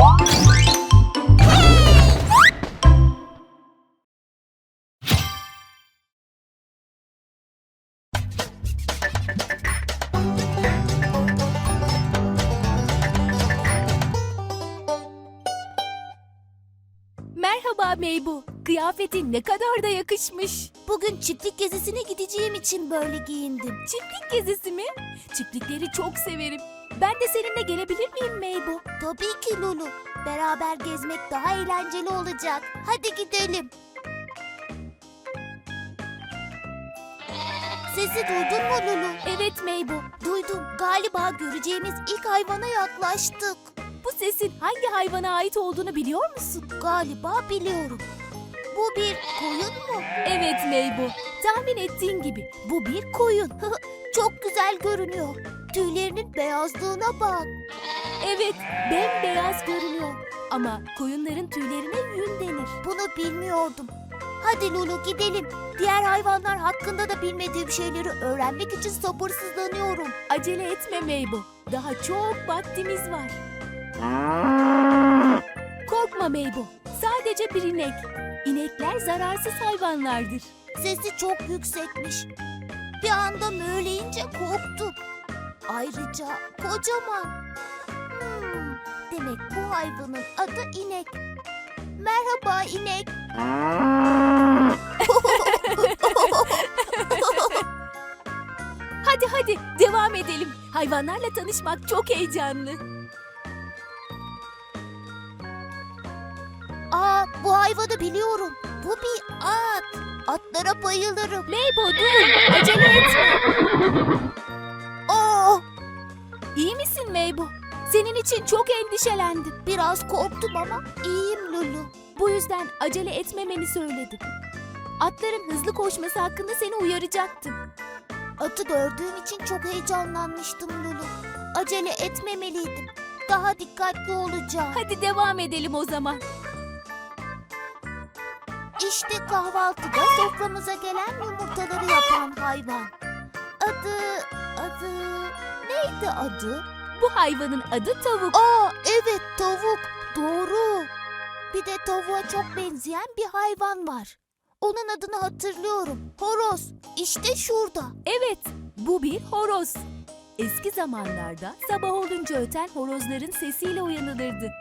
Merhaba Meybu. Kıyafetin ne kadar da yakışmış. Bugün çiftlik gezisine gideceğim için böyle giyindim. Çiftlik gezisi mi? Çiftlikleri çok severim. Ben de seninle gelebilir miyim Meybu? Tabii ki Lulu. Beraber gezmek daha eğlenceli olacak. Hadi gidelim. Sesi duydun mu Lulu? Evet Meybu. Duydum. Galiba göreceğimiz ilk hayvana yaklaştık. Bu sesin hangi hayvana ait olduğunu biliyor musun? Galiba biliyorum. Bu bir koyun mu? Evet Meybu. Tahmin ettiğin gibi bu bir koyun. Çok güzel görünüyor. Tüylerinin beyazlığına bak. Evet, bembeyaz görünüyor. Ama koyunların tüylerine yün denir. Bunu bilmiyordum. Hadi Lulu gidelim. Diğer hayvanlar hakkında da bilmediğim şeyleri öğrenmek için sabırsızlanıyorum. Acele etme Meybu. Daha çok vaktimiz var. Korkma Meybu. Sadece bir inek. İnekler zararsız hayvanlardır. Sesi çok yüksekmiş. Bir anda möğleyince korktum. Ayrıca kocaman. Hmm, demek bu hayvanın adı inek. Merhaba inek. Hadi hadi devam edelim. Hayvanlarla tanışmak çok heyecanlı. Aa bu hayvanı biliyorum. Bu bir at. Atlara bayılırım. Meybu dur. Acele etme. Misin Meybu? Senin için çok endişelendim. biraz korktum ama iyiyim Lulu. Bu yüzden acele etmemeni söyledim. Atların hızlı koşması hakkında seni uyaracaktım. Atı gördüğüm için çok heyecanlanmıştım Lulu. Acele etmemeliydim. Daha dikkatli olacağım. Hadi devam edelim o zaman. İşte kahvaltıda soframıza gelen yumurtaları yapan hayvan. Adı, adı, neydi adı? Bu hayvanın adı tavuk. Aa evet tavuk, doğru. Bir de tavuğa çok benzeyen bir hayvan var. Onun adını hatırlıyorum. Horoz. İşte şurada. Evet, bu bir horoz. Eski zamanlarda sabah olunca öten horozların sesiyle uyanılırdı.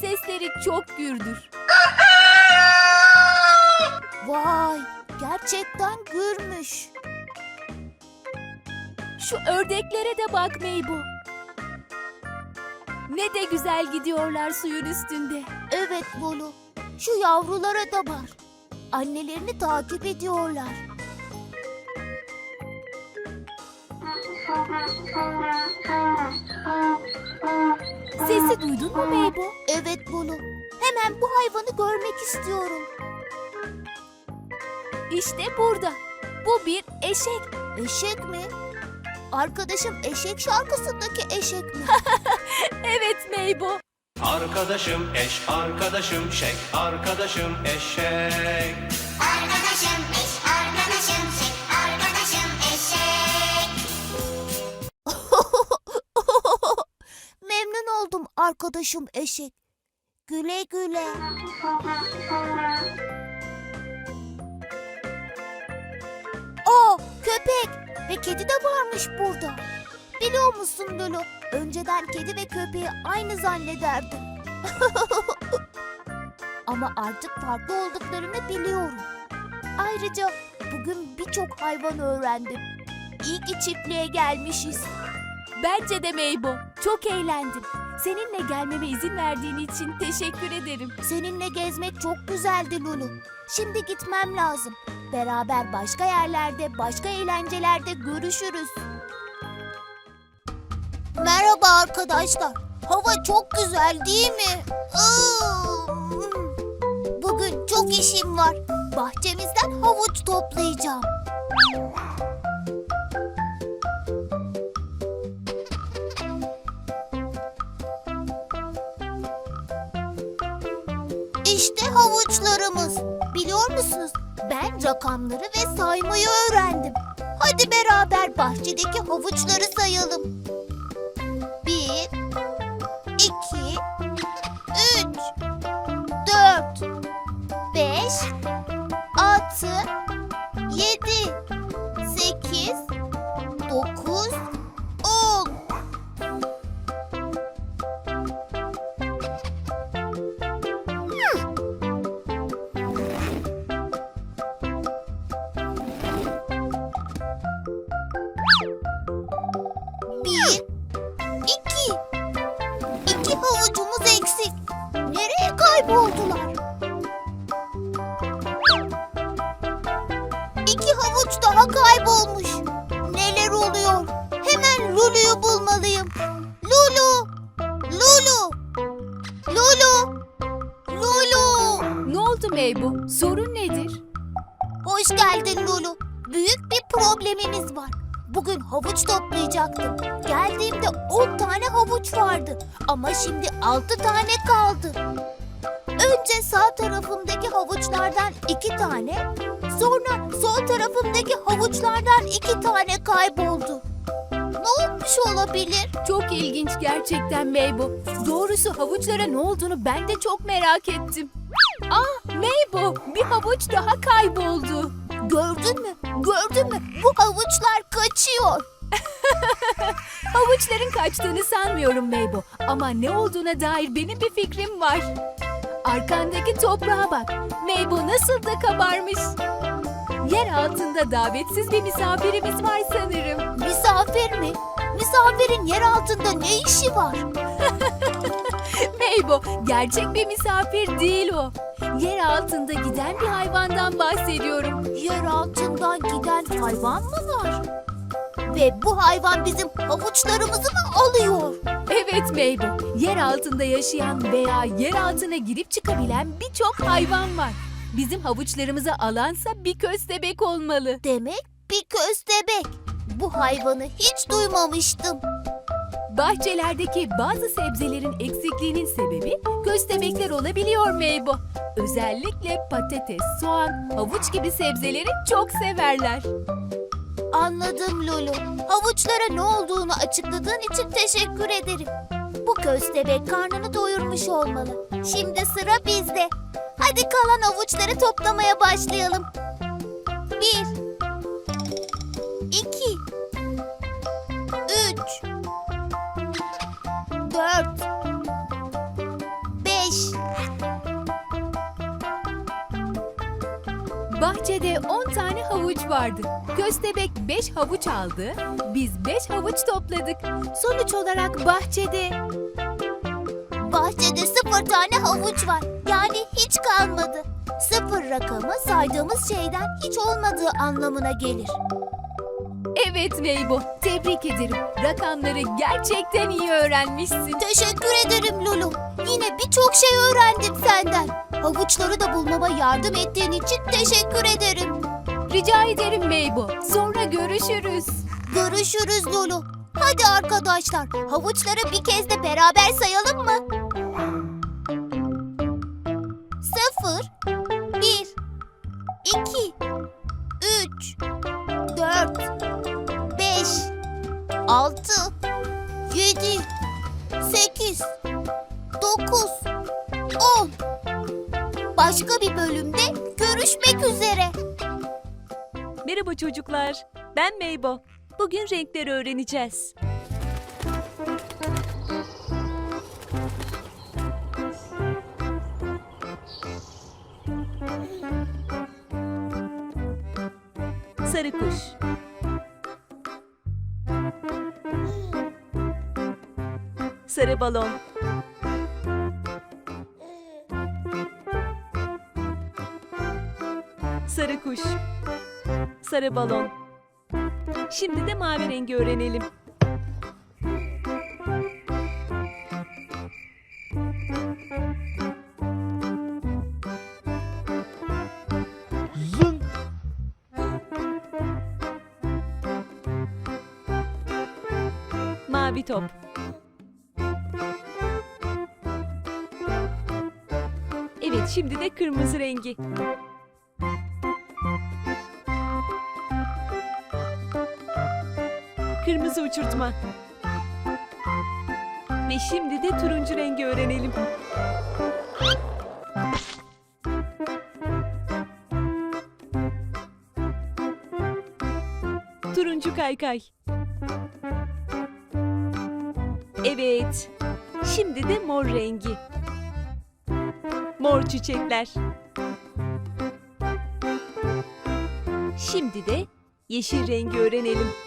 Sesleri çok gürdür. Vay, gerçekten gürmüş. Şu ördeklere de bak Meybu. Ne de güzel gidiyorlar suyun üstünde. Evet Bolu. Şu yavrulara da var. Annelerini takip ediyorlar. Sesi duydun mu Meybu? Evet Bolu. Hemen bu hayvanı görmek istiyorum. İşte burada. Bu bir eşek. Eşek mi? Arkadaşım eşek şarkısındaki eşek mi? Evet Meybu. Arkadaşım eş, arkadaşım şek, arkadaşım eşek. Arkadaşım eş, arkadaşım şek, arkadaşım eşek. Memnun oldum arkadaşım eşek. Güle güle. Aa köpek ve kedi de varmış burada. Biliyor musun Lulu? Önceden kedi ve köpeği aynı zannederdim. Ama artık farklı olduklarını biliyorum. Ayrıca bugün birçok hayvan öğrendim. İyi ki çiftliğe gelmişiz. Bence de Meybo. Çok eğlendim. Seninle gelmeme izin verdiğin için teşekkür ederim. Seninle gezmek çok güzeldi Lulu. Şimdi gitmem lazım. Beraber başka yerlerde, başka eğlencelerde görüşürüz. Merhaba arkadaşlar. Hava çok güzel değil mi? Bugün çok işim var. Bahçemizden havuç toplayacağım. İşte havuçlarımız. Biliyor musunuz? Ben rakamları ve saymayı öğrendim. Hadi beraber bahçedeki havuçları sayalım. beş, altı, yedi, sekiz, dokuz, havuç toplayacaktım. Geldiğimde 10 tane havuç vardı. Ama şimdi 6 tane kaldı. Önce sağ tarafımdaki havuçlardan 2 tane, sonra sol tarafımdaki havuçlardan 2 tane kayboldu. Ne olmuş olabilir? Çok ilginç gerçekten Meybo. Doğrusu havuçlara ne olduğunu ben de çok merak ettim. Ah Meybo bir havuç daha kayboldu. Gördün mü? Gördün mü? Bu havuçlar kaçıyor. Havuçların kaçtığını sanmıyorum Meybo. Ama ne olduğuna dair benim bir fikrim var. Arkandaki toprağa bak. Meybo nasıl da kabarmış. Yer altında davetsiz bir misafirimiz var sanırım. Misafir mi? Misafirin yer altında ne işi var? Meybo gerçek bir misafir değil o. Yer altında giden bir hayvandan bahsediyorum. Yer altından giden hayvan mı var? Ve bu hayvan bizim havuçlarımızı mı alıyor? Evet Meybo, yer altında yaşayan veya yer altına girip çıkabilen birçok hayvan var. Bizim havuçlarımızı alansa bir köstebek olmalı. Demek bir köstebek. Bu hayvanı hiç duymamıştım. Bahçelerdeki bazı sebzelerin eksikliğinin sebebi köstebekler olabiliyor Meybo. Özellikle patates, soğan, havuç gibi sebzeleri çok severler. Anladım Lulu. Havuçlara ne olduğunu açıkladığın için teşekkür ederim. Bu köstebek karnını doyurmuş olmalı. Şimdi sıra bizde. Hadi kalan havuçları toplamaya başlayalım. Bir. Dört. Beş. Bahçede 10 tane havuç vardı. Köstebek 5 havuç aldı. Biz 5 havuç topladık. Sonuç olarak bahçede Bahçede sıfır tane havuç var. Yani hiç kalmadı. Sıfır rakamı saydığımız şeyden hiç olmadığı anlamına gelir. Evet Meybo, tebrik ederim. Rakamları gerçekten iyi öğrenmişsin. Teşekkür ederim Lulu. Yine birçok şey öğrendim senden. Havuçları da bulmama yardım ettiğin için teşekkür ederim. Rica ederim Meybo. Sonra görüşürüz. Görüşürüz Lulu. Hadi arkadaşlar, havuçları bir kez de beraber sayalım çocuklar. Ben Meybo. Bugün renkleri öğreneceğiz. Sarı kuş. Sarı balon. Sarı kuş. Sarı balon. Şimdi de mavi rengi öğrenelim. Mavi top. Evet, şimdi de kırmızı rengi. Kırmızı uçurtma. Ve şimdi de turuncu rengi öğrenelim. Turuncu kaykay. Evet. Şimdi de mor rengi. Mor çiçekler. Şimdi de yeşil rengi öğrenelim.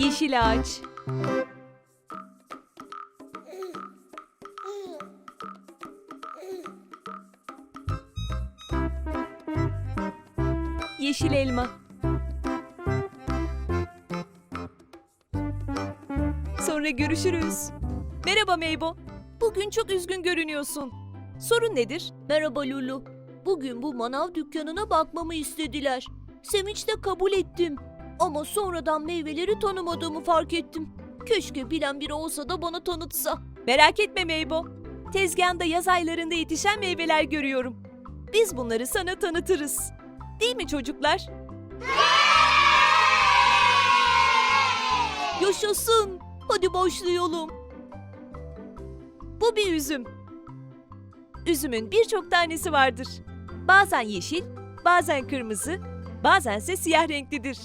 Yeşil ağaç. Yeşil elma. Sonra görüşürüz. Merhaba Meybo. Bugün çok üzgün görünüyorsun. Sorun nedir? Merhaba Lulu. Bugün bu manav dükkanına bakmamı istediler. Sevinçle kabul ettim. Ama sonradan meyveleri tanımadığımı fark ettim. Keşke bilen biri olsa da bana tanıtsa. Merak etme Meybo. Tezgahında yaz aylarında yetişen meyveler görüyorum. Biz bunları sana tanıtırız. Değil mi çocuklar? Yaşasın. Hadi başlayalım. Bu bir üzüm. Üzümün birçok tanesi vardır. Bazen yeşil, bazen kırmızı, bazense siyah renklidir.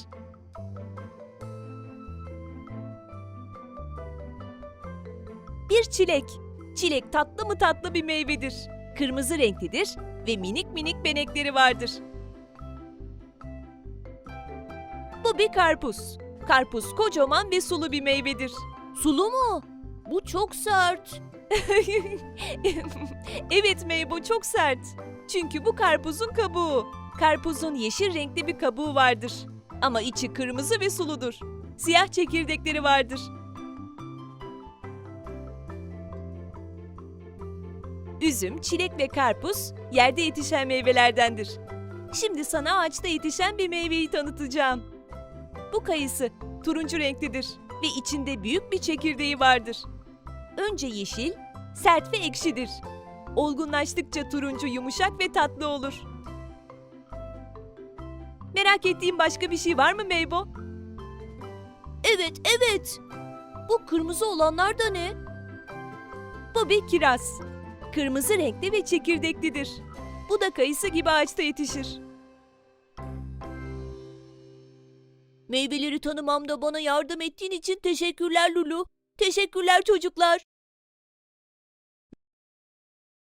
Bir çilek. Çilek tatlı mı tatlı bir meyvedir. Kırmızı renklidir ve minik minik benekleri vardır. Bu bir karpuz. Karpuz kocaman ve sulu bir meyvedir. Sulu mu? Bu çok sert. evet Meybo çok sert. Çünkü bu karpuzun kabuğu. Karpuzun yeşil renkli bir kabuğu vardır. Ama içi kırmızı ve suludur. Siyah çekirdekleri vardır. Üzüm, çilek ve karpuz yerde yetişen meyvelerdendir. Şimdi sana ağaçta yetişen bir meyveyi tanıtacağım. Bu kayısı turuncu renklidir ve içinde büyük bir çekirdeği vardır. Önce yeşil, sert ve ekşidir. Olgunlaştıkça turuncu yumuşak ve tatlı olur. Merak ettiğin başka bir şey var mı Meybo? Evet, evet. Bu kırmızı olanlar da ne? Bu bir kiraz. Kırmızı renkli ve çekirdeklidir. Bu da kayısı gibi ağaçta yetişir. Meyveleri tanımamda bana yardım ettiğin için teşekkürler Lulu. Teşekkürler çocuklar.